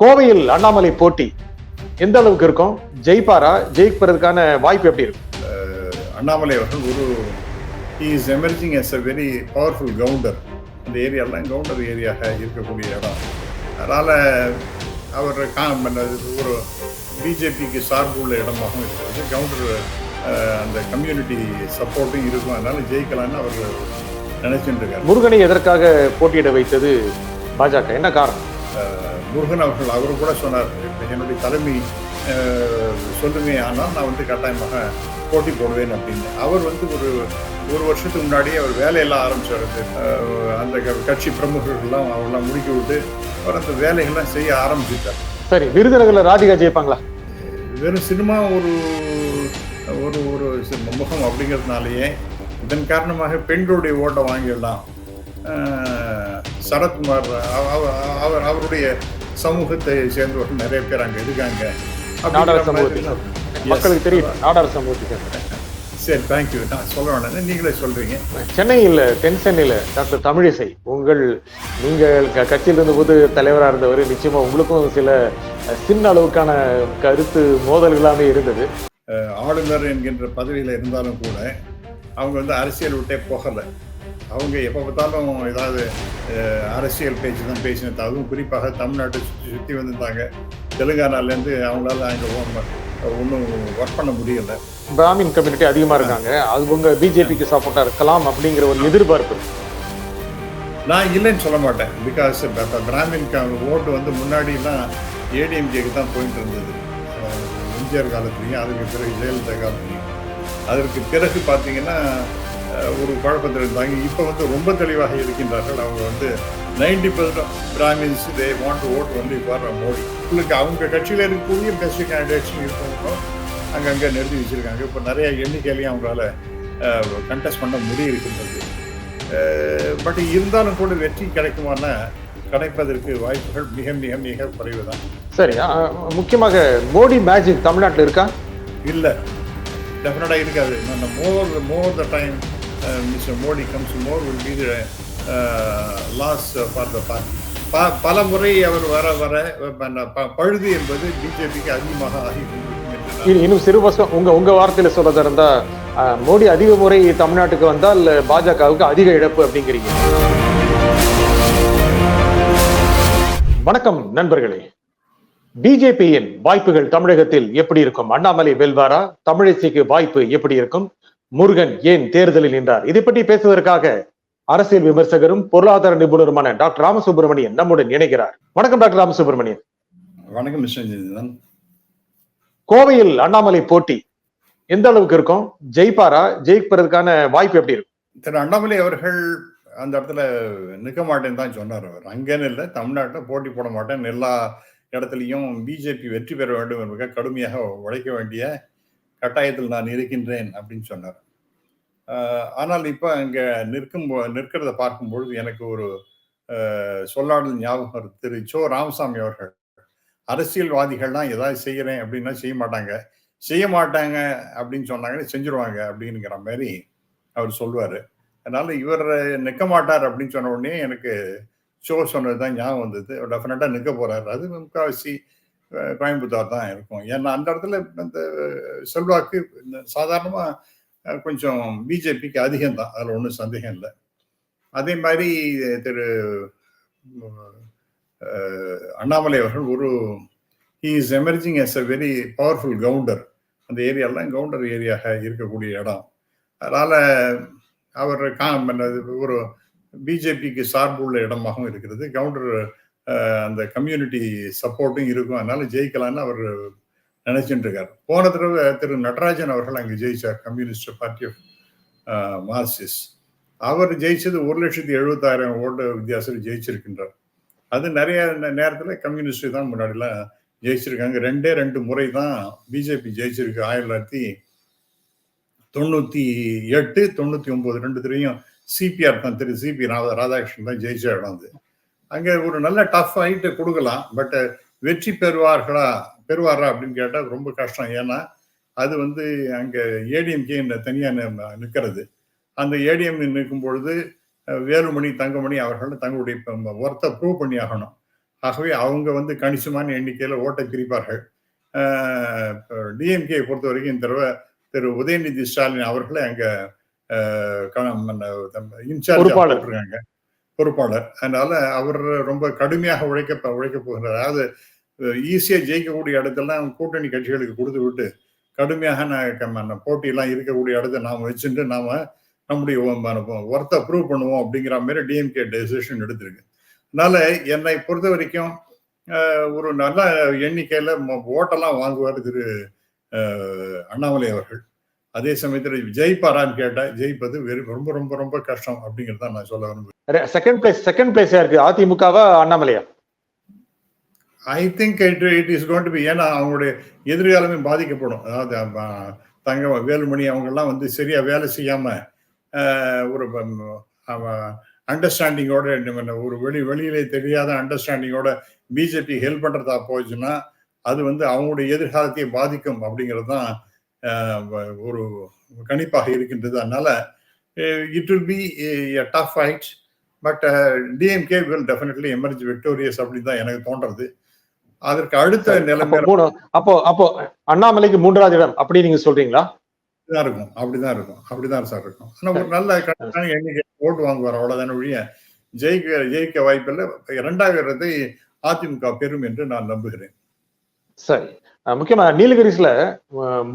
கோவையில் அண்ணாமலை போட்டி எந்த அளவுக்கு இருக்கும்? ஜெயிப்பாரா? ஜெயிப்பதற்கான வாய்ப்பு எப்படி இருக்கும் அண்ணாமலை அவர்கள் ஒரு is emerging as a very powerful Gounder அந்த ஏரியாலாம் கவுண்டர் ஏரியாக இருக்கக்கூடிய இடம். அதனால் அவர் ஒரு பிஜேபிக்கு சார்பு உள்ள இடமாகவும் இருக்கிறது. கவுண்டர் அந்த கம்யூனிட்டி சப்போர்ட்டும் இருக்கும். அதனால ஜெயிக்கலாம்னு அவர் நினைச்சுட்டு இருக்காரு. முருகனை எதற்காக போட்டியிட வைத்தது பாஜக? என்ன காரணம்? முருகன் அவர்கள் அவரு கூட சொன்னார். என்னுடைய தலைமை சொல்லுமே ஆனால் நான் வந்து கட்டாயமாக போட்டி போடுவேன் அப்படின்னு. அவர் வந்து ஒரு ஒரு வருஷத்துக்கு முன்னாடியே அவர் வேலையெல்லாம் ஆரம்பிச்சாரு. அந்த கட்சி பிரமுகர்கள்லாம் அவரெல்லாம் முடிக்க விட்டு அவர் அந்த வேலைகள்லாம் செய்ய ஆரம்பிச்சிட்டார். சரி விருதுநகர்ல ராதிகா ஜெயிப்பாங்களா? வெறும் சினிமா ஒரு ஒரு ஒரு முகம் அப்படிங்கிறதுனாலேயே இதன் காரணமாக பெண்களுடைய ஓட்டை வாங்கிடலாம். சரத்குமார் அவ- அவ- அவர் அவருடைய சமூகத்தை சேர்ந்தவர்கள் நிறைய பேர் அங்க இருக்காங்க. மக்களுக்கு தெரியும். நாடார் சமூகத்துக்கு சரி தேங்க்யூ நான் சொல்ல வேண்டாம் நீங்களே சொல்றீங்க. சென்னையில் தென் சென்னையில் டாக்டர் தமிழிசை உங்கள் நீங்கள் க- கட்சியிலிருந்து பொது தலைவராக இருந்தவர் நிச்சயமா உங்களுக்கும் சில சின்ன அளவுக்கான கருத்து மோதல்களாமே இருந்தது. ஆளுநர் என்கின்ற பதவியில் இருந்தாலும் கூட அவங்க வந்து அரசியல் விட்டே போகலை. அவங்க எப்போ பார்த்தாலும் ஏதாவது அரசியல் பேச்சு தான் பேசினது. அதுவும் குறிப்பாக தமிழ்நாட்டை சுற்றி சுற்றி வந்திருந்தாங்க. தெலுங்கானாலேருந்து அவங்களால அங்கே ஒன்றும் ஒர்க் பண்ண முடியல. பிராமின் கம்யூனிட்டி அதிகமா இருக்காங்க. அது உங்க பிஜேபிக்கு சப்போர்ட்டா இருக்கலாம் அப்படிங்கிற ஒரு எதிர்பார்ப்பு. நான் இல்லைன்னு சொல்ல மாட்டேன். பிகாஸ் பிராமின் ஓட்டு வந்து முன்னாடிலாம் ஏடிஎம்கேக்கு தான் போயிட்டு இருந்தது. எம்ஜிஆர் காலத்துலேயும் அதுக்கு பிறகு ஜெயலலிதா காலத்துலேயும். அதற்கு பிறகு பார்த்தீங்கன்னா ஒரு குழப்பத்தில் இருந்தாங்க இப்போ வந்து ரொம்ப தெளிவாக இருக்கின்றார்கள். அவங்க வந்து ninety percent Brahmins they want vote only for Modi உங்களுக்கு அவங்க கட்சியில் இருக்கக்கூடிய பெஸ்ட் கேண்டிடேட்ஸ் இருக்கவங்களும் அங்கங்கே நிறுத்தி வச்சிருக்காங்க. இப்போ நிறைய எண்ணிக்கையிலையும் அவங்களால கண்டெஸ்ட் பண்ண முடியிருக்கின்றது. பட் இருந்தாலும் கூட வெற்றி கிடைக்குமானா கிடைப்பதற்கு வாய்ப்புகள் மிக மிக மிக குறைவு தான் சரி முக்கியமாக மோடி மேஜிக் தமிழ்நாட்டில் இருக்கா? இல்லை. டெஃபினட்டாக இருக்காது. More more the time mister Modi comes more will be loss for the party ப பல முறை அவர் வர வர ப- பழுது என்பது பிஜேபிக்கு அதிகமாக ஆகி இன்னும் சிறு வருஷம் உங்க உங்க வார்த்தையில சொல்றதா இருந்தா மோடி அதிக முறை தமிழ்நாட்டுக்கு வந்தால் பாஜகவுக்கு அதிக இழப்பு அப்படிங்கிறீங்க? வணக்கம் நண்பர்களே. பிஜேபியின் வாய்ப்புகள் தமிழகத்தில் எப்படி இருக்கும்? அண்ணாமலை வெல்வாரா? தமிழிசைக்கு வாய்ப்பு எப்படி இருக்கும்? முருகன் ஏன் தேர்தலில் நின்றார்? இதை பற்றி பேசுவதற்காக அரசியல் விமர்சகரும் பொருளாதார நிபுணருமான டாக்டர் ராமசுப்ரமணியன் நம்முடன் இணைகிறார். வணக்கம் டாக்டர் ராமசுப்ரமணியன். வணக்கம் கோவையில் அண்ணாமலை போட்டி எந்த அளவுக்கு இருக்கும்? ஜெயிப்பாரா? ஜெயிப்பதற்கான வாய்ப்பு எப்படி இருக்கும்? திரு அண்ணாமலை அவர்கள் அந்த இடத்துல நிற்க மாட்டேன்னு தான் சொன்னார் அவர். அங்கேன்னு இல்லை தமிழ்நாட்டில் போட்டி போட மாட்டேன் எல்லா இடத்துலையும் பிஜேபி வெற்றி பெற வேண்டும் என்பதாக கடுமையாக உழைக்க வேண்டிய கட்டாயத்தில் நான் இருக்கின்றேன் அப்படின்னு சொன்னார். ஆனால் இப்போ அங்கே நிற்கும் நிற்கிறத நிற்கிறத பார்க்கும்பொழுது எனக்கு ஒரு சொல்லாடல் ஞாபகம் திரு சோ ராமசாமி அவர்கள் அரசியல்வாதிகள்லாம் ஏதாவது செய்கிறேன் அப்படின்னா செய்ய மாட்டாங்க. செய்ய மாட்டாங்க அப்படின்னு சொன்னாங்கன்னா செஞ்சுருவாங்க அப்படிங்கிற மாதிரி அவர் சொல்லுவார். அதனால இவர் நிற்க மாட்டார் அப்படின்னு சொன்ன உடனே எனக்கு ஷோ சொன்னது தான் ஞாபகம் வந்தது. டெஃபினட்டாக நிற்க போறாரு. அது முக்கால்வாசி கோயம்புத்தூர் தான் இருக்கும். ஏன்னா அந்த இடத்துல இந்த செல்வாக்கு சாதாரணமாக கொஞ்சம் பிஜேபிக்கு அதிகம் தான் அதில் ஒன்றும் சந்தேகம் இல்லை. அதே மாதிரி திரு அண்ணாமலை அவர்கள் ஒரு is emerging as a very powerful Gounder அந்த ஏரியாலாம் கவுண்டர் ஏரியாக இருக்கக்கூடிய இடம். அதனால் அவர் கா ஒரு பிஜேபிக்கு சார்பு உள்ள இடமாகவும் இருக்கிறது. கவுண்டர் அந்த கம்யூனிட்டி சப்போர்ட்டும் இருக்கும். அதனால ஜெயிக்கலாம்னு அவர் நினைச்சுட்டு இருக்காரு. போன தடவை திரு நடராஜன் அவர்கள் அங்கே ஜெயிச்சார் கம்யூனிஸ்ட் பார்ட்டி ஆஃப் மார்க்சிஸ்ட் அவர் ஜெயிச்சது ஒரு லட்சத்தி எழுபத்தாயிரம் ஓட்டு வித்தியாசத்தில் ஜெயிச்சிருக்கின்றார். அது நிறைய நேரத்தில் நேரத்துல கம்யூனிஸ்ட் தான் முன்னாடிலாம் ஜெயிச்சிருக்காங்க. ரெண்டே ரெண்டு முறை தான் பிஜேபி ஜெயிச்சிருக்கு. ஆயிரத்தி தொள்ளாயிரத்தி தொண்ணூத்தி எட்டு தொண்ணூத்தி ஒம்பது ரெண்டு திரையும் சிபிஆர் தான் திரு சிபி ராதாகிருஷ்ணன் தான் ஜெயிச்ச இடம் அது. அங்க ஒரு நல்ல டஃப் ஃபைட்டு கொடுக்கலாம் பட் வெற்றி பெறுவார்களா பெறுவாரா அப்படின்னு கேட்டா ரொம்ப கஷ்டம். ஏன்னா அது வந்து அங்க ஏடிஎம்கே தனியா நி- நிக்கிறது. அந்த ஏடிஎம் நிற்கும் பொழுது வேலுமணி தங்கமணி அவர்கள் தங்களுடைய ஒர்த்தை ப்ரூவ் பண்ணி ஆகணும். ஆகவே அவங்க வந்து கணிசமான எண்ணிக்கையில் ஓட்டை பிரிப்பார்கள். டிஎம்கே பொறுத்த வரைக்கும் இந்த தடவை திரு உதயநிதி ஸ்டாலின் அவர்களை அங்க இன்சார்ஜ். போட்டிருக்காங்க. பொறுப்பாளர். அதனால அவர் ரொம்ப கடுமையாக உழைக்க உழைக்க போகிறார். அதாவது ஈஸியாக ஜெயிக்கக்கூடிய இடத்தெல்லாம் கூட்டணி கட்சிகளுக்கு கொடுத்து விட்டு கடுமையாக நான் போட்டியெல்லாம் இருக்கக்கூடிய இடத்த நாம் வச்சுட்டு நாம நம்முடைய ஒர்த்தை ப்ரூவ் பண்ணுவோம் அப்படிங்கிற மாதிரி டிஎம்கே டெசிஷன் எடுத்திருக்கு. அதனால என்னை பொறுத்த வரைக்கும் ஒரு நல்ல எண்ணிக்கையில ம- ஓட்டெல்லாம் வாங்குவார் திரு அண்ணாமலை அவர்கள். அதே சமயத்தில் ஜெயிப்பாரான்னு கேட்டா ஜெயிப்பது வெறும் ரொம்ப ரொம்ப ரொம்ப கஷ்டம் அப்படிங்கிறத நான் சொல்ல விரும்புகிறேன் செகண்ட் பிளேஸ் செகண்ட் பிளேஸ் யாருக்கு? அதிமுகவா அண்ணாமலையா? I think it it is going to be ஏன்னா அவங்களுடைய எதிர்காலமே பாதிக்கப்படும். அதாவது தங்க வேலுமணி அவங்கெல்லாம் வந்து சரியா வேலை செய்யாம ஒரு அண்டர்ஸ்டாண்டிங்கோட ஒரு வெளி வெளியிலே தெரியாத அண்டர்ஸ்டாண்டிங்கோட பிஜேபி ஹெல்ப் பண்றதா போச்சுன்னா அது வந்து அவங்களுடைய எதிர்காலத்தை பாதிக்கும் அப்படிங்கிறது தான் ஒரு கணிப்பாக இருக்கின்றது. அதனால it will be tough fight but DMK will definitely emerge victorious அப்படின்னு தான் எனக்கு தோன்றது. அதற்கு அடுத்த நிலைமை அப்போ அப்போ அண்ணாமலைக்கு மூன்றாவது இடம் அப்படி நீங்க சொல்றீங்களா? தான் இருக்கும் அப்படிதான் இருக்கும் அப்படிதான் சார் இருக்கும். ஆனா ஒரு நல்ல கரெக்டான எண்ணிக்கை ஓட்டு வாங்குவார் அவ்வளவுதான ஒழிய ஜெயிக்க ஜெயிக்க வாய்ப்பில்லை. இரண்டாவது இடத்தை அதிமுக பெறும் என்று நான் நம்புகிறேன். சரி. முக்கியமா நீலகிரிஸ்ல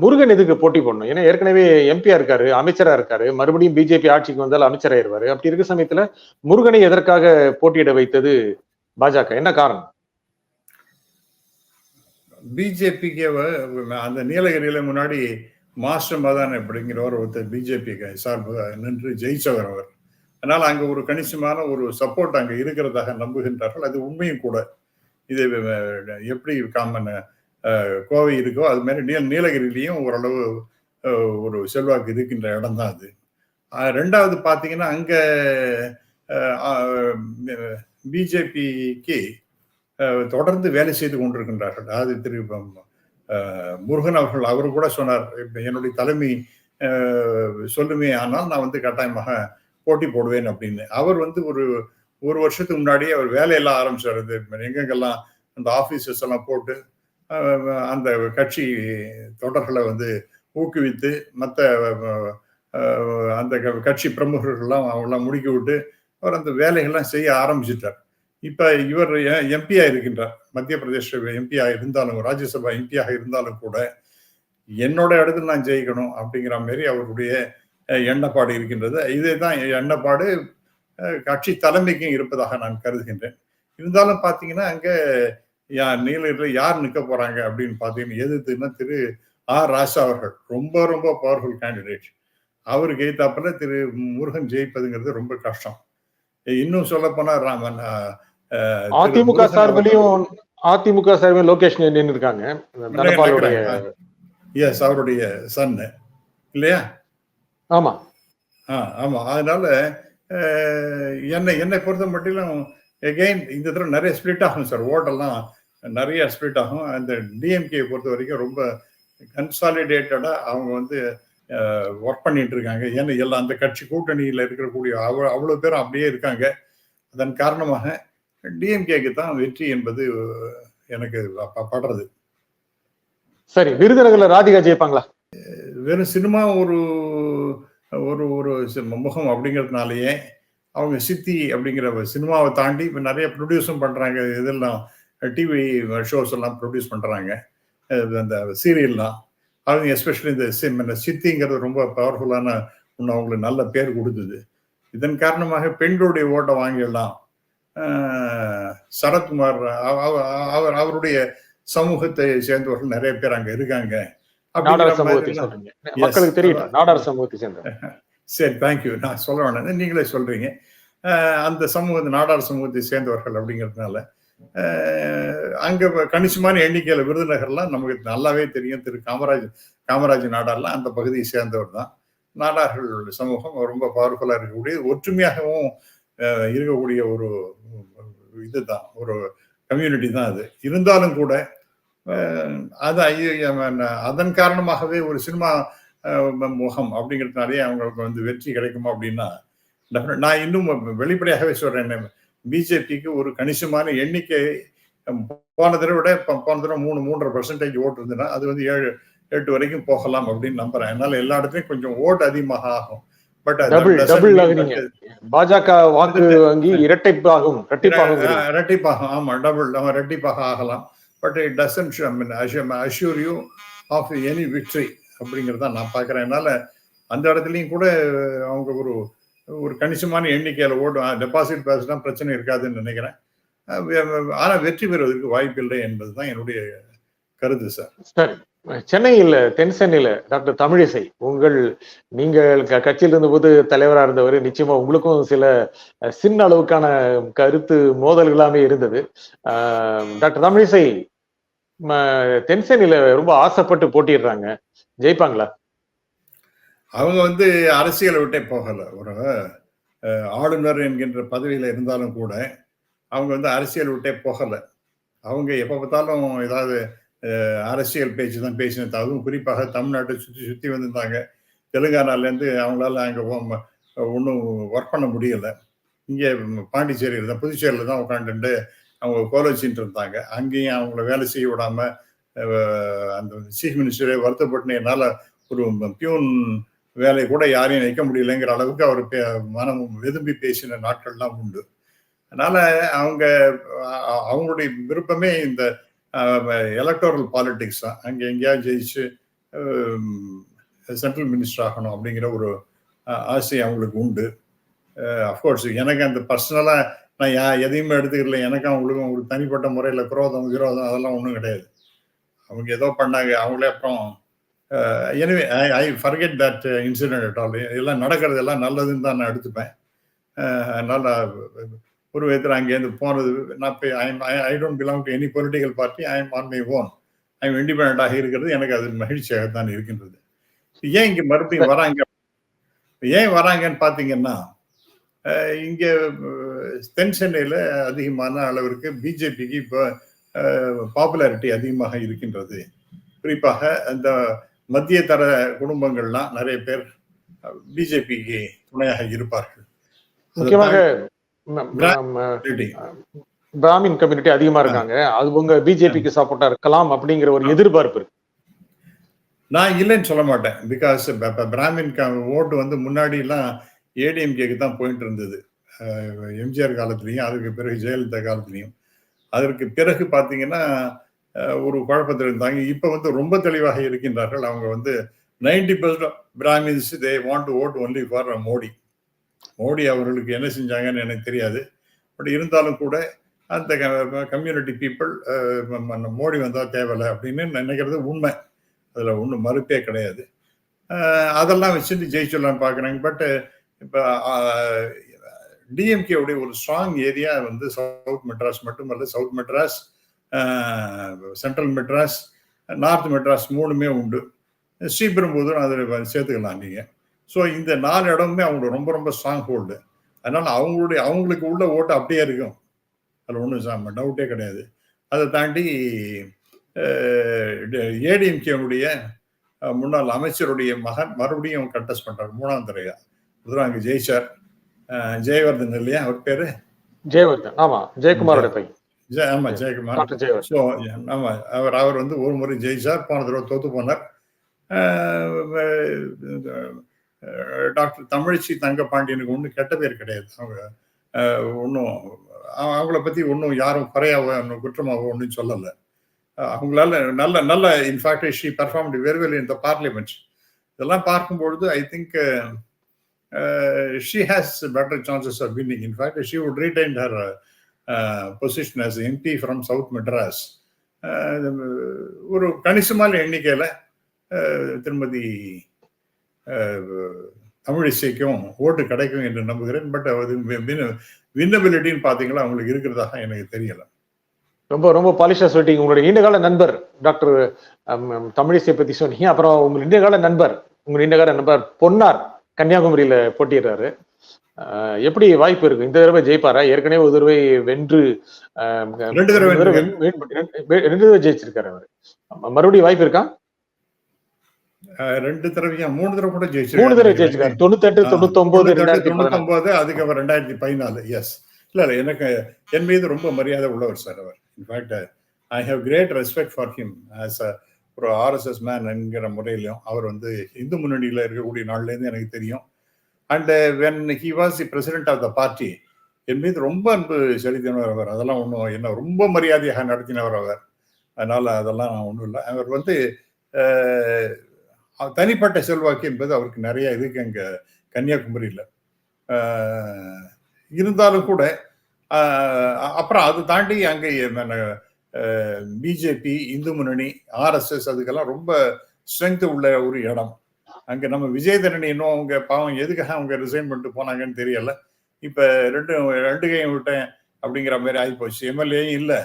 முருகன் இதுக்கு போட்டி போடணும்? ஏன்னா ஏற்கனவே எம்பியா இருக்காரு அமைச்சரா இருக்காரு. மறுபடியும் பிஜேபி ஆட்சிக்கு வந்தால் அமைச்சராயிருவாரு. அப்படி இருக்க சமயத்துல முருகனை எதற்காக போட்டியிட வைத்தது பாஜக? என்ன காரணம்? பிஜேபிக்கு அந்த நீலகிரியில முன்னாடி மாஸ்டர் மதான் அப்படிங்கிறவர் ஒருத்தர் பிஜேபி சார்பு நின்று ஜெயிச்சவர் அவர். அதனால் அங்கே ஒரு கணிசமான ஒரு சப்போர்ட் அங்கே இருக்கிறதாக நம்புகின்றார்கள். அது உண்மையும் கூட. இது எப்படி காமன் கோவை இருக்கோ அது மாதிரி நீல நீலகிரிலையும் ஓரளவு ஒரு செல்வாக்கு இருக்கின்ற இடம் தான் அது. ரெண்டாவது பார்த்தீங்கன்னா அங்கே பிஜேபிக்கு தொடர்ந்து வேலை செய்து கொண்டிருக்கின்றார்கள். அதாவது திரு முருகன் அவர்கள் அவர் கூட சொன்னார். இப்போ என்னுடைய தலைமை சொல்லுமே ஆனால் நான் வந்து கட்டாயமாக போட்டி போடுவேன் அப்படின்னு. அவர் வந்து ஒரு ஒரு வருஷத்துக்கு முன்னாடியே அவர் வேலையெல்லாம் ஆரம்பிச்சார். எங்கெங்கெல்லாம் அந்த ஆஃபீஸஸ் எல்லாம் போட்டு அந்த கட்சி தொடர்களை வந்து ஊக்குவித்து மற்ற அந்த க- கட்சி பிரமுகர்கள்லாம் அவங்களாம் முடிக்க விட்டு அவர் அந்த வேலைகள்லாம் செய்ய ஆரம்பிச்சிட்டார். இப்போ இவர் எம்பியாக இருக்கின்றார் மத்திய பிரதேச எம்பியாக இருந்தாலும் ராஜ்யசபா எம்பியாக இருந்தாலும் கூட என்னோட இடத்துல நான் ஜெயிக்கணும் அப்படிங்கிற மாதிரி அவருடைய எண்ணப்பாடு இருக்கின்றது. இதே தான் எண்ணப்பாடு கட்சி தலைமைக்கும் இருப்பதாக நான் கருதுகின்றேன். இருந்தாலும் பார்த்தீங்கன்னா அங்கே யா- நீலகிரியில் யார் நிற்க போறாங்க அப்படின்னு பார்த்தீங்கன்னா எதிர்த்துன்னா திரு ஆர் ராசா அவர்கள். ரொம்ப ரொம்ப பவர்ஃபுல் கேண்டிடேட் அவருக்கு எதிர்த்தாப்புல திரு முருகன் ஜெயிப்பதுங்கிறது ரொம்ப கஷ்டம். இன்னும் சொல்ல போனா ராமன் அதிமுக சார்பிலையும் அதிமுக சார்பிலும் லோகேஷ் நின்று இருக்காங்க. எஸ் அவருடைய சன் இல்லையா? ஆமா. ஆ ஆமா. அதனால என்னை என்னை பொறுத்த மட்டிலும் எகெயின் இந்த தடவை நிறைய ஸ்ப்ளிட் ஆகும் சார் ஓட்டெல்லாம் நிறைய ஸ்ப்ளிட் ஆகும். அந்த டிஎம்கே பொறுத்த வரைக்கும் ரொம்ப கன்சாலிடேட்டடா அவங்க வந்து ஒர்க் பண்ணிட்டு இருக்காங்க. ஏன்னா எல்லாம் அந்த கட்சி கூட்டணியில் இருக்கக்கூடிய அவ்வளோ அவ்வளோ பேரும் அப்படியே இருக்காங்க. அதன் காரணமாக டிஎம்கேக்கு தான் வெற்றி என்பது எனக்கு படுறது. சரி விருதுநகர்ல ராதிகா ஜெயிப்பாங்களா? வெறும் சினிமா ஒரு ஒரு ஒரு முகம் அப்படிங்கிறதுனாலயே அவங்க சித்தி அப்படிங்கிற சினிமாவை தாண்டி இப்போ நிறைய ப்ரொடியூஸும் பண்ணுறாங்க இதெல்லாம் டிவி ஷோஸ் எல்லாம் ப்ரொடியூஸ் பண்ணுறாங்க அந்த சீரியல்லாம். அவங்க எஸ்பெஷலி இந்த சி- இந்த சித்திங்கிறது ரொம்ப பவர்ஃபுல்லான ஒன்று அவங்களுக்கு நல்ல பேர் கொடுத்தது. இதன் காரணமாக பெண்களுடைய ஓட்டை வாங்கிடலாம் சரத்குமார் அவ- அவ- அவர் அவருடைய சமூகத்தை சேர்ந்தவர்கள் நிறைய பேர் அங்க இருக்காங்க. மக்களுக்கு நாடார் சமூகத்தை சேர்ந்த சரி தேங்க்யூ நான் சொல்ல வேணாம் நீங்களே சொல்றீங்க. அந்த சமூக நாடார் சமூகத்தை சேர்ந்தவர்கள் அப்படிங்கிறதுனால அங்கே கணிசமான எண்ணிக்கையில் விருதுநகர்லாம் நமக்கு நல்லாவே தெரியும். திரு காமராஜ் காமராஜ் நாடார்லாம் அந்த பகுதியை சேர்ந்தவர் தான். நாடார்கள் சமூகம் ரொம்ப பவர்ஃபுல்லாக இருக்கக்கூடிய ஒற்றுமையாகவும் இருக்கக்கூடிய ஒரு இதுதான் ஒரு கம்யூனிட்டி தான் அது. இருந்தாலும் கூட அஹ் அது அதன் காரணமாகவே ஒரு சினிமா முகம் அப்படிங்கிறதுனாலே அவங்களுக்கு வந்து வெற்றி கிடைக்குமா அப்படின்னா நான் இன்னும் வெளிப்படையாகவே சொல்றேன். பிஜேபிக்கு ஒரு கணிசமான எண்ணிக்கை போன தடவை விட போன தடவை மூணு மூன்றரை பர்சன்டேஜ் ஓட்டு இருந்ததுன்னா அது வந்து ஏழு எட்டு வரைக்கும் போகலாம் அப்படின்னு நம்புறேன். அதனால எல்லா இடத்துலயும் கொஞ்சம் ஓட்டு அதிகமாக ஆகும். பட். பாஜக வாக்கு வங்கி இரட்டைப்பாகும் இரட்டிப்பாகும் ரெட்டிப்பாக ஆமா டபுள் நம்ம ரெட்டிப்பாக ஆகலாம். But it doesn't assure you of any victory அப்படிங்கிறத நான் பார்க்குறேன். அதனால அந்த இடத்துலையும் கூட அவங்க ஒரு ஒரு கணிசமான எண்ணிக்கையில் ஓடும். டெபாசிட் பேசினா பிரச்சனை இருக்காதுன்னு நினைக்கிறேன். ஆனால் வெற்றி பெறுவதற்கு வாய்ப்பில்லை என்பது தான் என்னுடைய கருத்து சார். சரி சென்னையில் தென் சென்னையில் டாக்டர் தமிழிசை உங்கள் நீங்கள் க- கட்சியில் இருந்தபோது தலைவராக இருந்தவர் நிச்சயமா உங்களுக்கும் சில சின்ன அளவுக்கான கருத்து மோதல்களாமே இருந்தது. டாக்டர் தமிழிசை ம- ரொம்ப ஆசைப்பட்டு போட்டிடுறாங்க. ஜெயிப்பாங்களா? அவங்க வந்து அரசியலை விட்டே போகல. ஒரு ஆளுநர் என்கின்ற பதவியில் இருந்தாலும் கூட அவங்க வந்து அரசியல் விட்டே போகல. அவங்க எப்ப பார்த்தாலும் ஏதாவது அரசியல் பேச்சு தான் பேசினது. அதுவும் குறிப்பாக தமிழ்நாட்டை சுற்றி சுற்றி வந்திருந்தாங்க. தெலுங்கானாலேருந்து அவங்களால அங்கே ஒன்றும் ஒர்க் பண்ண முடியல. இங்கே பாண்டிச்சேரியில் தான் புதுச்சேரியில் தான் உட்காந்துட்டு அவங்க கோலோச்சின்னு இருந்தாங்க. அங்கேயும் அவங்கள வேலை செய்ய விடாம அந்த சீஃப் மினிஸ்டரே வருத்தப்பட்டு என்னால் ஒரு பியூன் வேலையை கூட யாரையும் நிற்க முடியலைங்கிற அளவுக்கு அவர் பே- மனம் விரும்பி பேசின நாட்கள்லாம் உண்டு. அதனால அவங்க அவங்களுடைய விருப்பமே இந்த எலக்டோரல் பாலிடிக்ஸ் தான். அங்கே எங்கேயாவது ஜெயிச்சு சென்ட்ரல் மினிஸ்டர் ஆகணும் அப்படிங்கிற ஒரு ஆசை அவங்களுக்கு உண்டு. அஃப்கோர்ஸ் எனக்கு அந்த பர்சனலாக நான் யா எதையுமே எடுத்துக்கல. எனக்கு அவங்களுக்கும் அவங்களுக்கு தனிப்பட்ட முறையில் குரோதம் விரோதம் அதெல்லாம் ஒன்றும் கிடையாது. அவங்க ஏதோ பண்ணாங்க. அவங்களே அப்புறம் எனவே I forget that incident at all எல்லாம் நடக்கிறது எல்லாம் நல்லதுன்னு தான் நான் எடுத்துப்பேன். நல்லா ஒரு விதத்தில் அங்கேருந்து போனது நான் போய் I don't belong to any political party I am on my own I am இண்டிபெண்டாக இருக்கிறது. எனக்கு அது மகிழ்ச்சியாக தான் இருக்கின்றது. ஏன் இங்கே மறுபடியும் வராங்க? ஏன் வராங்கன்னு பார்த்தீங்கன்னா இங்கே தென் சென்னையில் அதிகமான அளவிற்கு பிஜேபிக்கு இப்போ பாப்புலாரிட்டி அதிகமாக இருக்கின்றது. குறிப்பாக அந்த மத்திய தர குடும்பங்கள்லாம் நிறைய பேர் பிஜேபிக்கு துணையாக இருப்பார்கள். முக்கியமாக பிராமின் கம்யூனிட்டி அதிகமா இருக்காங்க. அது உங்க பிஜேபிக்கு சப்போர்ட்டா இருக்கலாம் அப்படிங்கிற ஒரு எதிர்பார்ப்பு இருக்கு. நான் இல்லைன்னு சொல்ல மாட்டேன். பிகாஸ் பிராமின் ஓட்டு வந்து முன்னாடிலாம் ஏடிஎம்கேக்கு தான் போயிட்டு இருந்தது. எம்ஜிஆர் காலத்துலேயும் அதுக்கு பிறகு ஜெயலலிதா காலத்துலேயும். அதற்கு பிறகு பார்த்தீங்கன்னா ஒரு குழப்பத்தில் இருந்தாங்க. இப்போ வந்து ரொம்ப தெளிவாக இருக்கின்றார்கள். அவங்க வந்து ninety percent Brahmins they want to vote only for Modi Modi அவர்களுக்கு என்ன செஞ்சாங்கன்னு எனக்கு தெரியாது. பட் இருந்தாலும் கூட அந்த கம்யூனிட்டி பீப்புள் மோடி வந்தால் தேவையில்லை அப்படின்னு நினைக்கிறது உண்மை. அதில் ஒன்றும் மறுப்பே கிடையாது. அதெல்லாம் வச்சுட்டு ஜெயிச்சிடலாம்னு பார்க்குறாங்க. பட் இப்போ டிஎம்கேவுடைய ஒரு ஸ்ட்ராங் ஏரியா வந்து சவுத் மெட்ராஸ் மட்டும் அல்ல South Madras Central Madras North Madras மூணுமே உண்டு. ஸ்ரீபெரும்புதூர் அதில் சேர்த்துக்கலாம் நீங்கள் ஸோ இந்த நாலு இடமுமே அவங்களோட ரொம்ப ரொம்ப ஸ்ட்ராங் ஹோல்டு அதனால் அவங்களுடைய அவங்களுக்கு உள்ள ஓட்டு அப்படியே இருக்கும். அதில் ஒன்றும் டவுட்டே கிடையாது. அதை தாண்டி ஏடிஎம்கேனுடைய முன்னாள் அமைச்சருடைய மகன் மறுபடியும் கண்டெஸ்ட் பண்றாரு மூணாம் தரையாக முதல்ல அங்கே ஜெயிச்சார் ஜெயவர்தன் இல்லையா? அவர் பேரு? ஜெயவர்தன். ஆமா ஜெயக்குமாரோட பையன். ஆமா ஜெயக்குமார். ஸோ ஆமா அவர் அவர் வந்து ஒரு முறை ஜெயிச்சார் போன தடவை தோத்து போனார். டாக்டர் தமிழிச்சி தங்கப்பாண்டியனுக்கு ஒன்றும் கெட்ட பேர் கிடையாது. அவங்க ஒன்றும் அவங்கள பத்தி ஒன்றும் யாரும் குறையாவோ குற்றமாவோ ஒன்றும் சொல்லலை. அவங்களால நல்ல நல்ல in fact she performed very well in the parliament இதெல்லாம் பார்க்கும்பொழுது I think she has better chances of winning in fact she would retain her position as MP from South Madras ஒரு கணிசமான எண்ணிக்கையில் uh, திருமதி uh, தமிழிசைக்கும் ஓட்டு கிடைக்கும் என்று நம்புகிறேன். பட் அது வின்னபிலிட்டின்னு பார்த்தீங்களா அவங்களுக்கு இருக்கிறதாக எனக்கு தெரியலை. ரொம்ப ரொம்ப பாலிஷா சொல்லிட்டீங்க. உங்களுடைய நீண்டகால நண்பர் டாக்டர் தமிழிசை பத்தி சொன்னீங்க. அப்புறம் உங்க நீண்டகால நண்பர் உங்க நீண்டகால நண்பர் பொன்னார். கன்னியாகுமரியில போட்டிடுறாரு எப்படி வாய்ப்பு இருக்கு? இந்த தடவை ஜெயிப்பாரா? ஏற்கனவே ஒரு தடவை வென்று ரெண்டு தடவை ஜெயிச்சிருக்காரு அவர். மறுபடியும் வாய்ப்பு இருக்கா? ரெண்டு தடவையா? மூணு தடவை கூட ஜெயிச்சு மூணு தடவை ஜெயிச்சிருக்காரு. தொண்ணூத்தெட்டு தொண்ணூத்தி ஒன்பது தொண்ணூத்தி ஒன்பது அதுக்கு ரெண்டாயிரத்தி பதினாலு. எஸ் இல்ல இல்ல எனக்கு என் மீது ரொம்ப மரியாதை உள்ளவர் sir our. In fact I have great respect for him as a ஒரு ஆர்எஸ்எஸ் மேன் என்கிற முறையிலையும் அவர் வந்து இந்து முன்னணியில் இருக்கக்கூடிய நாள்லேருந்து எனக்கு தெரியும். And when he was the president of the party என் மீது ரொம்ப அன்பு செலுத்தினவர் அவர். அதெல்லாம் ஒன்றும் என்ன ரொம்ப மரியாதையாக நடத்தினவர் அவர். அதனால் அதெல்லாம் ஒன்றும் இல்லை. அவர் வந்து தனிப்பட்ட செல்வாக்கு என்பது அவருக்கு நிறைய இருக்கு அங்கே கன்னியாகுமரியில். இருந்தாலும் கூட அப்புறம் அது தாண்டி அங்கே பிஜேபி இந்து முன்னணி ஆர்எஸ்எஸ் அதுக்கெல்லாம் ரொம்ப ஸ்ட்ரென்த் உள்ள ஒரு இடம். அங்கே நம்ம விஜயதரணி இன்னும் அவங்க பாவம் எதுக்காக அவங்க ரிசைன் பண்ணிட்டு போனாங்கன்னு தெரியல. இப்போ ரெண்டு ரெண்டு கையும் விட்டேன் அப்படிங்கிற மாதிரி ஆகிப்போச்சு எம்எல்ஏயும் இல்லை.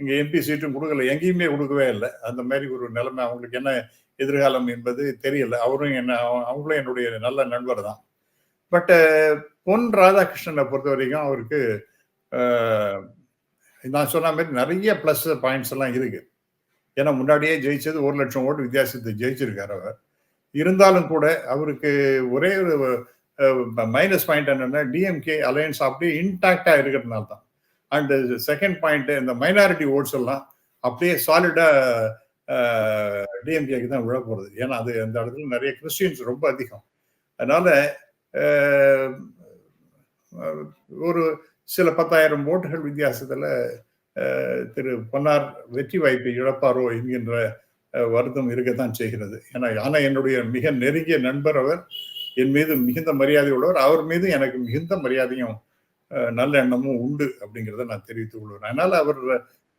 இங்கே எம்பி சீட்டும் கொடுக்கல. எங்கேயுமே கொடுக்கவே இல்லை. அந்த மாதிரி ஒரு நிலைமை அவங்களுக்கு என்ன எதிர்காலம் என்பது தெரியல. அவரும் என்ன அவங்களும் என்னுடைய நல்ல நண்பர் தான். பட்டு பொன் ராதாகிருஷ்ணனை பொறுத்த வரைக்கும் அவருக்கு நான் சொன்ன மாதிரி நிறைய ப்ளஸ் பாயிண்ட்ஸ் எல்லாம் இருக்கு. ஏன்னா முன்னாடியே ஜெயிச்சது ஒரு லட்சம் ஓட்டு வித்தியாசத்தை ஜெயிச்சிருக்காரு அவர். இருந்தாலும் கூட அவருக்கு ஒரே ஒரு மைனஸ் பாயிண்ட் என்னன்னா டிஎம்கே அலையன்ஸ் அப்படியே இன்டாக்டா இருக்கிறதுனால தான். அண்ட் செகண்ட் பாயிண்ட் இந்த மைனாரிட்டி ஓட்ஸ் எல்லாம் அப்படியே சாலிடா டிஎம்கேக்கு தான் விழ போறது ஏன்னா அது அந்த இடத்துல நிறைய கிறிஸ்டியன்ஸ் ரொம்ப அதிகம். அதனால ஒரு சில பத்தாயிரம் ஓட்டுகள் வித்தியாசத்துல திரு பொன்னார் வெற்றி வாய்ப்பை இழப்பாரோ என்கின்ற வருத்தம் இருக்கத்தான் செய்கிறது. ஏன்னா ஆனா என்னுடைய மிக நெருங்கிய நண்பர் அவர் என் மீது மிகுந்த மரியாதை உள்ளவர். அவர் மீது எனக்கு மிகுந்த மரியாதையும் நல்ல எண்ணமும் உண்டு அப்படிங்கிறத நான் தெரிவித்துக் கொள்வேன் அதனால அவர்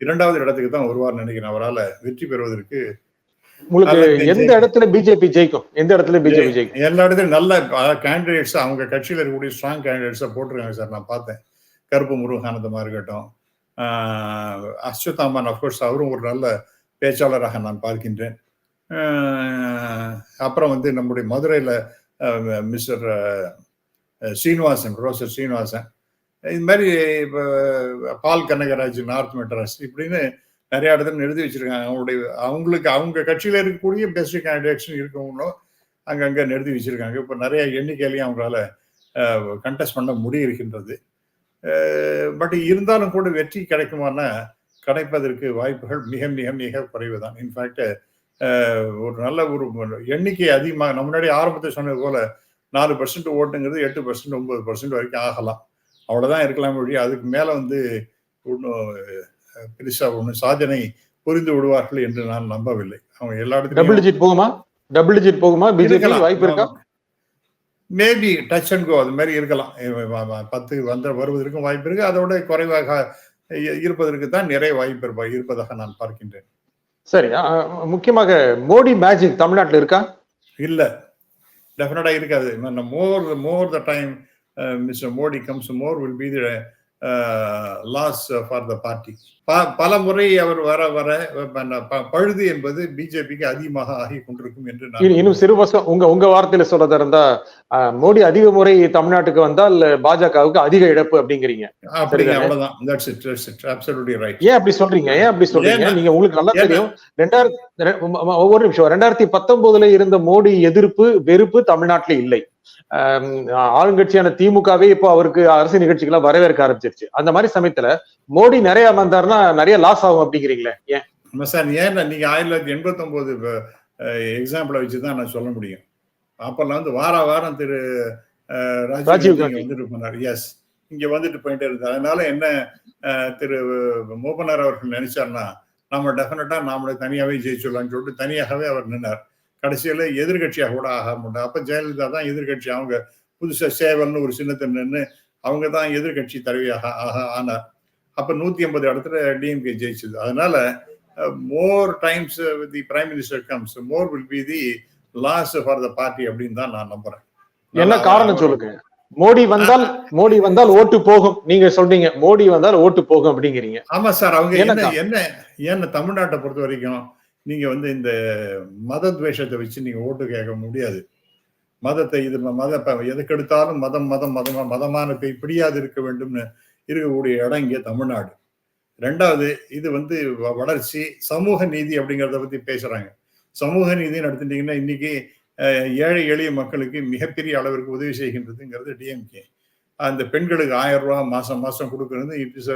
இரண்டாவது இடத்துக்கு தான் வருவார் நினைக்கிறேன். அவரால் வெற்றி பெறுவதற்கு உங்களுக்கு எந்த இடத்துல பிஜேபி ஜெயிக்கும்? எந்த இடத்துல பிஜேபி ஜெயிக்கும்? எல்லா இடத்துலையும் நல்ல கேண்டிடேட்ஸ் அவங்க கட்சியில் இருக்கக்கூடிய ஸ்ட்ராங் கேண்டிடேட்ஸை போட்டிருக்காங்க சார். நான் பார்த்தேன். கருப்பு முருகானந்தமாக இருக்கட்டும். அஸ்வதாமன் அஃப்கோர்ஸ் அவரும் ஒரு நல்ல பேச்சாளராக நான் பார்க்கின்றேன். அப்புறம் வந்து நம்முடைய மதுரையில் மிஸ்டர் ஸ்ரீனிவாசன் ரோசர் ஸ்ரீனிவாசன் இது மாதிரி இப்போ பால் கனகராஜ் நார்த் மெட்ராஸ் இப்படின்னு நிறைய இடத்துல எழுதி வச்சுருக்காங்க. அவங்களுடைய அவங்களுக்கு அவங்க கட்சியில் இருக்கக்கூடிய பெஸ்ட் கேண்டிடேட்ஸ் இருக்கவங்களும் அங்கங்கே நிறுத்தி வச்சுருக்காங்க. இப்போ நிறைய எண்ணிக்கையிலையும் அவங்களால கண்டெஸ்ட் பண்ண முடியிருக்கின்றது. பட் இருந்தாலும் கூட வெற்றி கிடைக்குமானா கிடைப்பதற்கு வாய்ப்புகள் மிக மிக மிக குறைவு தான் இன்ஃபேக்ட் ஒரு நல்ல ஒரு எண்ணிக்கை அதிகமாக நம்ம முன்னாடி ஆரம்பத்தில் சொன்னது போல நாலு பர்சன்ட் ஓட்டுங்கிறது எட்டு பர்சன்ட் ஒன்பது பர்சன்ட் வரைக்கும் ஆகலாம். அவ்வளவுதான் இருக்கலாம் வழி அதுக்கு மேல வந்து ஒன்றும் பெருசா ஒன்றும் சாதனை புரிந்து விடுவார்கள் என்று நான் நம்பவில்லை. அவங்க எல்லா டபுள் இடத்துலையும் டிஜிட் போகுமா? டபுள் டிஜிட் போகுமா? பிஜேபி வாய்ப்பு இருக்கா? மேபி டச் அண்ட் கோ அது மாதிரி இருக்கலாம். பத்து வந்த வருவதற்கும் வாய்ப்பு இருக்கு. அதோட குறைவாக இருப்பதற்கு தான் நிறைய வாய்ப்பு இருப்ப- இருப்பதாக நான் பார்க்கின்றேன். சரி முக்கியமாக மோடி மேஜிக் தமிழ்நாட்டுல இருக்கா? இல்ல. டெஃபினட்டா இருக்காது. More more the time mister Modi comes more will be the loss for the party பல முறை அவர் வர வர பழுது என்பது பிஜேபிக்கு அதிகமாக ஆகி கொண்டிருக்கும் என்று இன்னும் சிறு வருஷம் உங்க உங்க வார்த்தையில சொல்றதா இருந்தா மோடி அதிக முறை தமிழ்நாட்டுக்கு வந்தால் பாஜகவுக்கு அதிக இழப்பு அப்படிங்கிறீங்க. அப்படிங்க? அவ்வளவுதான். That's it that's it absolutely right ஏன் அப்படி சொல்றீங்க? ஏன் அப்படி சொல்றீங்க? நீங்க உங்களுக்கு நல்லா தெரியும். ரெண்டாயிரத்தி ஒரு நிமிஷம். ரெண்டாயிரத்தி பத்தொன்பதுல இருந்த மோடி எதிர்ப்பு வெறுப்பு தமிழ்நாட்டுல இல்லை. ஆளுங்கட்சியான திமுகவே இப்போ அவருக்கு அரசு நிகழ்ச்சிகள்லாம் வரவேற்க ஆரம்பிச்சிருச்சு. அந்த மாதிரி சமயத்துல மோடி நிறைய வந்தாருன்னா நிறைய லாஸ் ஆகும் அப்படிங்கிறீங்களே ஏன்? சார் ஏன் நீங்க ஆயிரத்தி தொள்ளாயிரத்தி எண்பத்தி ஒன்பது எக்ஸாம்பிளை வச்சு தான் நான் சொல்ல முடியும். அப்பெல்லாம் வந்து வார வாரம் திரு ராஜீவ் காந்தி வந்துட்டு போனார். எஸ் இங்க வந்துட்டு போயிட்டே இருந்தார். அதனால என்ன திரு மூப்பனார் அவர்கள் நினைச்சார்னா நம்ம டெஃபினட்டா நாமளே தனியாவே ஜெயிச்சுடலாம்னு சொல்லிட்டு தனியாகவே அவர் நின்னார். கடைசியில எதிர்கட்சியாக கூட ஆக மாட்டார் அப்ப ஜெயலலிதா தான் எதிர்கட்சி அவங்க புதுசா சேவல்னு ஒரு சின்னத்தை நின்று அவங்க தான் எதிர்கட்சி தலைவியாக ஆனார். அப்ப நூத்தி ஐம்பது இடத்துல டிஎம்கே ஜெயிச்சது. அதனால more times the prime minister comes more will be the loss for the party அப்படின்னு தான் நான் நம்புறேன். என்ன காரணம் சொல்லுங்க? மோடி வந்தால் மோடி வந்தால் ஓட்டு போகும். நீங்க சொல்றீங்க மோடி வந்தால் ஓட்டு போகும் அப்படிங்கிறீங்க. ஆமா சார் அவங்க என்ன என்ன என்ன ஏன்னா தமிழ்நாட்டை பொறுத்த வரைக்கும் நீங்க வந்து இந்த மத துவேஷத்தை வச்சு நீங்க ஓட்டு கேட்க முடியாது. மதத்தை இது மத எதுக்கெடுத்தாலும் மதம் மதம் மதமாக மதமான பேய் பிடியாது இருக்க வேண்டும்னு இருக்கக்கூடிய இடம் இங்கே தமிழ்நாடு. ரெண்டாவது இது வந்து வ- வளர்ச்சி சமூக நீதி அப்படிங்கிறத பத்தி பேசுறாங்க. சமூக நீதின்னு எடுத்துட்டீங்கன்னா இன்னைக்கு ஏழை எளிய மக்களுக்கு மிகப்பெரிய அளவிற்கு உதவி செய்கின்றதுங்கிறது டிஎம்கே அந்த பெண்களுக்கு ஆயிரம் ரூபா மாசம் மாசம் கொடுக்கறது இட் இஸ்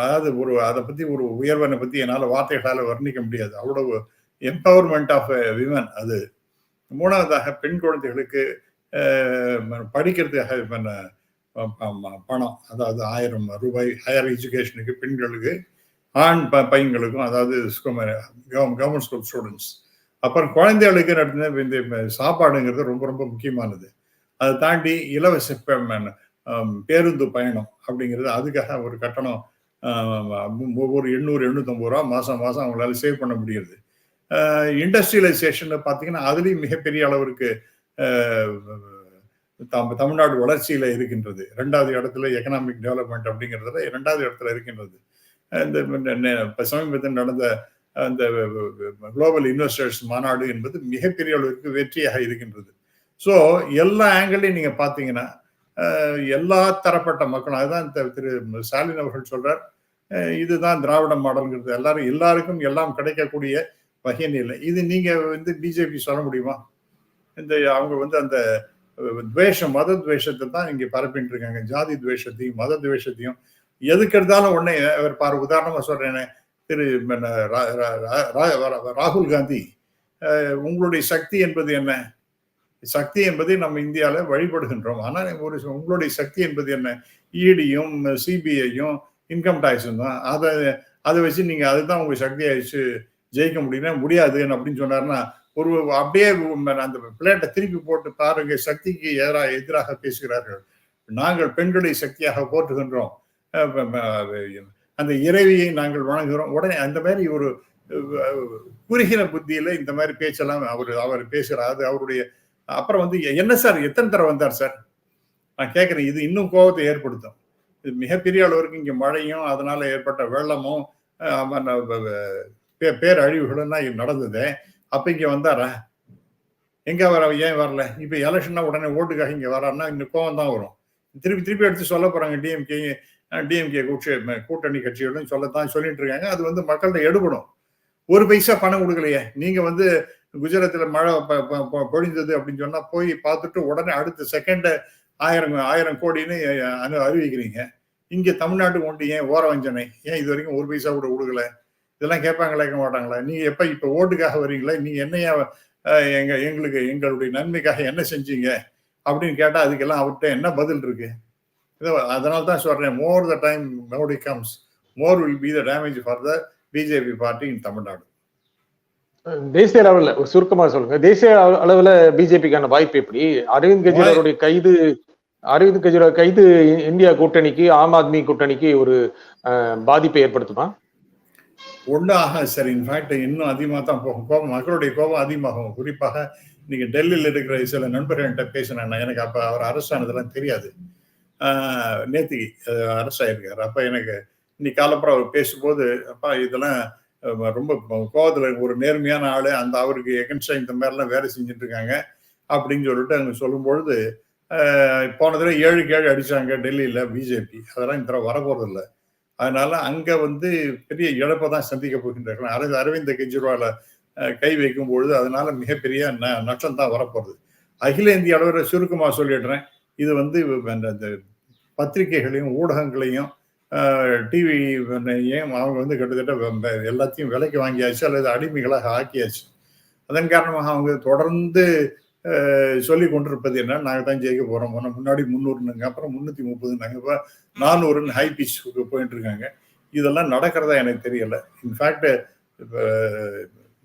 அதாவது ஒரு அதை பத்தி ஒரு உயர்வனை பத்தி என்னால் வார்த்தைகளால் வர்ணிக்க முடியாது. அவ்வளவு எம்பவர்மெண்ட் ஆஃப் விமன் அது. மூணாவதாக பெண் குழந்தைகளுக்கு படிக்கிறதுக்காக பணம். அதாவது ஆயிரம் ரூபாய் ஹையர் எஜுகேஷனுக்கு பெண்களுக்கு ஆண் ப பையன்களுக்கும் அதாவது கவர்மெண்ட் ஸ்கூல் ஸ்டூடெண்ட்ஸ் அப்புறம் குழந்தைகளுக்கு நடத்தின இந்த சாப்பாடுங்கிறது ரொம்ப ரொம்ப முக்கியமானது. அதை தாண்டி இலவச பேருந்து பயணம் அப்படிங்கிறது அதுக்காக ஒரு கட்டணம் ஒவ்வொரு எண்ணூறு எண்ணூற்றம்பது ரூபா மாதம் மாதம் அவங்களால சேவ் பண்ண முடியுது. இண்டஸ்ட்ரியலைசேஷன் பார்த்தீங்கன்னா அதுலேயும் மிகப்பெரிய அளவிற்கு தமிழ்நாடு வளர்ச்சியில் இருக்கின்றது. ரெண்டாவது இடத்துல எக்கனாமிக் டெவலப்மெண்ட் அப்படிங்கிறதுல ரெண்டாவது இடத்துல இருக்கின்றது. இந்த சமீபத்தில் நடந்த அந்த குளோபல் இன்வெஸ்டர்ஸ் மாநாடு என்பது மிகப்பெரிய அளவிற்கு வெற்றியாக இருக்கின்றது. ஸோ எல்லா ஆங்கிளையும் நீங்கள் பார்த்தீங்கன்னா எல்லா தரப்பட்ட மக்களும் அதுதான் திரு ஸ்டாலின் அவர்கள் சொல்றார். இதுதான் திராவிட மாடல்ங்கிறது. எல்லாரும் எல்லாருக்கும் எல்லாம் கிடைக்கக்கூடிய வகையில் இல்லை இது நீங்க வந்து பிஜேபி சொல்ல முடியுமா? இந்த அவங்க வந்து அந்த துவேஷம் மத துவேஷத்தை தான் இங்க பரப்பிட்டு இருக்காங்க. ஜாதி துவேஷத்தையும் மத துவேஷத்தையும். எதுக்கு எடுத்தாலும் உடனே அவர் பாரு உதாரணமா சொல்றேன்னு திரு ராகுல் காந்தி உங்களுடைய சக்தி என்பது என்ன? சக்தி என்பதை நம்ம இந்தியாவில் வழிபடுகின்றோம். ஆனால் ஒரு உங்களுடைய சக்தி என்பது என்ன? E இடியும் சிபிஐயும் இன்கம் டேக்ஸும் தான். அதை அதை வச்சு நீங்க அதுதான் உங்க சக்தியை வச்சு ஜெயிக்க முடியும்னா முடியாது அப்படின்னு சொன்னார்னா ஒரு அப்படியே அந்த பிளேட்டை திருப்பி போட்டு பாருங்க சக்திக்கு எதிராக எதிராக பேசுகிறார்கள். நாங்கள் பெண்களை சக்தியாக போற்றுகின்றோம். அந்த இறைவியை நாங்கள் வணங்குகிறோம். உடனே அந்த மாதிரி ஒரு குறுகின புத்தியில இந்த மாதிரி பேச்செல்லாம் அவர் அவர் பேசுகிறார் அது அவருடைய அப்புறம் வந்து என்ன சார் எத்தனை தடவை வந்தார் சார்? நான் கேட்குறேன் இது இன்னும் கோபத்தை ஏற்படுத்தும். இது மிகப்பெரிய அளவிற்கு இங்கே மழையும் அதனால ஏற்பட்ட வெள்ளமும் பேரழிவுகளும் நடந்தது. அப்போ இங்கே வந்தாரா? எங்கே வர ஏன் வரல? இப்போ எலெக்ஷன்னா உடனே ஓட்டுக்காக இங்கே வரான்னா இன்னும் கோவம் தான் வரும். திருப்பி திருப்பி எடுத்து சொல்ல போகிறாங்க டிஎம்கே டிஎம்கே கூட்டி கூட்டணி கட்சிகளும் சொல்லத்தான் சொல்லிட்டு இருக்காங்க. அது வந்து மக்கள்கிட்ட எடுபடும். ஒரு பைசா பணம் கொடுக்கலையே. நீங்கள் வந்து குஜராத்தில் மழை பொழிந்தது அப்படின்னு சொன்னால் போய் பார்த்துட்டு உடனே அடுத்த செகண்ட் ஆயிரம் ஆயிரம் கோடின்னு அறிவிக்கிறீங்க. இங்கே தமிழ்நாட்டுக்கு ஒன்று ஏன்? ஓர வஞ்சனை ஏன் இது வரைக்கும் ஒரு பைசா கூட கொடுக்கல இதெல்லாம் கேட்பாங்களா கேட்க மாட்டாங்களா? நீங்கள் எப்போ இப்போ ஓட்டுக்காக வரீங்களே நீங்கள் என்னையா எங்கள் எங்களுக்கு எங்களுடைய நன்மைக்காக என்ன செஞ்சீங்க? அப்படின்னு கேட்டால் அதுக்கெல்லாம் அவர்கிட்ட என்ன பதில் இருக்கு? அதனால தான் சொல்கிறேன் more the time Modi comes more will be the damage for the BJP party in Tamil Nadu தேசிய அளவுல சுருக்கமா சொல்லுங்க. தேசிய அளவுல பிஜேபிக்கான வாய்ப்பு எப்படி? அரவிந்த் கெஜ்ரிவாலுடைய கைது அரவிந்த் கெஜ்ரிவால் கைது இந்தியா கூட்டணிக்கு ஆம் ஆத்மி கூட்டணிக்கு ஒரு பாதிப்பை ஏற்படுத்துமா? ஒன்றும் ஆகாது சார். இன்ஃபேக்ட் இன்னும் அதிகமாக தான் போகும். கோபம் மக்களுடைய கோபம் அதிகமாகும். குறிப்பாக நீங்க டெல்லியில் இருக்கிற சில நண்பர்கள்ட்ட பேசினேன் எனக்கு அப்போ அவர் அரசு ஆனதெல்லாம் தெரியாது நேத்திக்கு அரசு ஆயிருக்காரு அப்போ எனக்கு இன்னைக்கு காலப்புறம் அவர் பேசும்போது அப்பா இதெல்லாம் ரொம்ப கோவத்தில் ஒரு நேர்மையான ஆள் அந்த அவருக்கு எகன்ஸ்டா இந்த மாதிரிலாம் வேலை செஞ்சுட்டு இருக்காங்க அப்படின்னு சொல்லிட்டு அங்கே சொல்லும்பொழுது போன தடவை ஏழுக்கு ஏழு அடித்தாங்க டெல்லியில் பிஜேபி அதெல்லாம் இந்த தடவை வரப்போகிறதில்ல இல்லை அதனால அங்கே வந்து பெரிய இழப்பை தான் சந்திக்க போகின்றார்கள். அரசு அரவிந்த் கெஜ்ரிவால கை வைக்கும் பொழுது அதனால மிகப்பெரிய நஷ்டம் தான் வரப்போகிறது அகில இந்திய அளவில் சுருக்கமாக சொல்லிடுறேன். இது வந்து அந்த பத்திரிகைகளையும் ஊடகங்களையும் டிவி ஏன் அவங்க வந்து கிட்டத்தட்ட எல்லாத்தையும் விலைக்கு வாங்கியாச்சு அல்லது அடிமைகளாக ஆக்கியாச்சு. அதன் காரணமாக அவங்க தொடர்ந்து சொல்லி கொண்டிருப்பது என்ன? நாங்கள் தான் ஜெயிக்க போகிறோம் முன்னாடி முந்நூறுனுங்க அப்புறம் முந்நூற்றி முப்பதுனாங்க இப்போ நானூறுன்னு ஹை பிச்சுக்கு போயிட்டு இருக்காங்க இதெல்லாம் நடக்கிறதா எனக்கு தெரியல. இன்ஃபேக்ட் இப்போ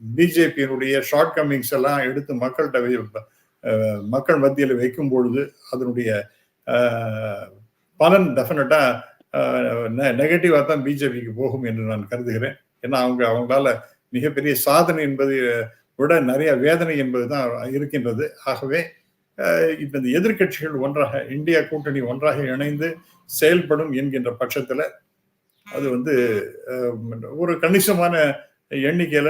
பிஜேபியினுடைய ஷார்ட் கம்மிங்ஸ் எல்லாம் எடுத்து மக்கள்கிட்ட மக்கள் மத்தியில் வைக்கும் பொழுது அதனுடைய பலன் டெஃபினட்டாக நெகட்டிவாக தான் பிஜேபிக்கு போகும் என்று நான் கருதுகிறேன். ஏன்னா அவங்க அவங்களால மிகப்பெரிய சாதனை என்பது விட நிறைய வேதனை என்பது தான் இருக்கின்றது. ஆகவே இப்ப இந்த எதிர்கட்சிகள் ஒன்றாக இந்தியா கூட்டணி ஒன்றாக இணைந்து செயல்படும் என்கின்ற பட்சத்தில் அது வந்து ஒரு கணிசமான எண்ணிக்கையில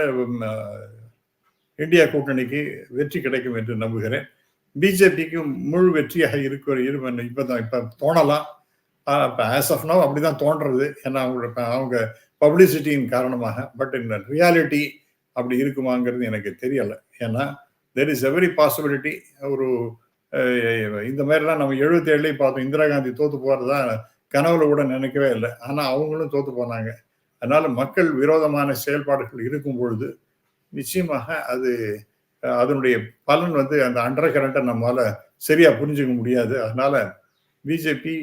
இந்தியா கூட்டணிக்கு வெற்றி கிடைக்கும் என்று நம்புகிறேன். பிஜேபிக்கு முழு வெற்றியாக இருக்கிற இருவன் இப்போதான் இப்ப தோணலாம். இப்போ ஆஸ் ஆஃப் அப்படி தான் தோன்றது. ஏன்னா அவங்களோட அவங்க பப்ளிசிட்டியின் காரணமாக. பட் இந்த ரியாலிட்டி அப்படி இருக்குமாங்கிறது எனக்கு தெரியலை. ஏன்னா தெர் இஸ் எவரி பாசிபிலிட்டி ஒரு இந்த மாதிரிலாம் நம்ம எழுபத்தி பார்த்தோம். இந்திரா காந்தி தோத்து போகிறதா கனவுல கூட நினைக்கவே இல்லை. ஆனால் அவங்களும் தோத்து போனாங்க. அதனால் மக்கள் விரோதமான செயல்பாடுகள் இருக்கும் பொழுது நிச்சயமாக அது அதனுடைய பலன் வந்து அந்த அண்டர் கரண்ட்டை நம்மளால் சரியாக புரிஞ்சுக்க முடியாது. அதனால பிஜேபி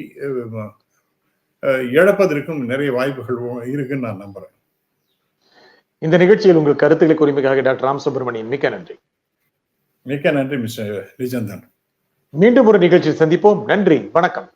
இழப்பதற்கும் நிறைய வாய்ப்புகள் இருக்குன்னு நான் நம்புறேன். இந்த நிகழ்ச்சியில் உங்கள் கருத்துக்களை கூறிமைக்காக டாக்டர் ராம் சுப்பிரமணியன் மிக்க நன்றி. மிக்க நன்றி மிஸ்டர் லிஜந்தன் மீண்டும் ஒரு நிகழ்ச்சியில் சந்திப்போம். நன்றி வணக்கம்.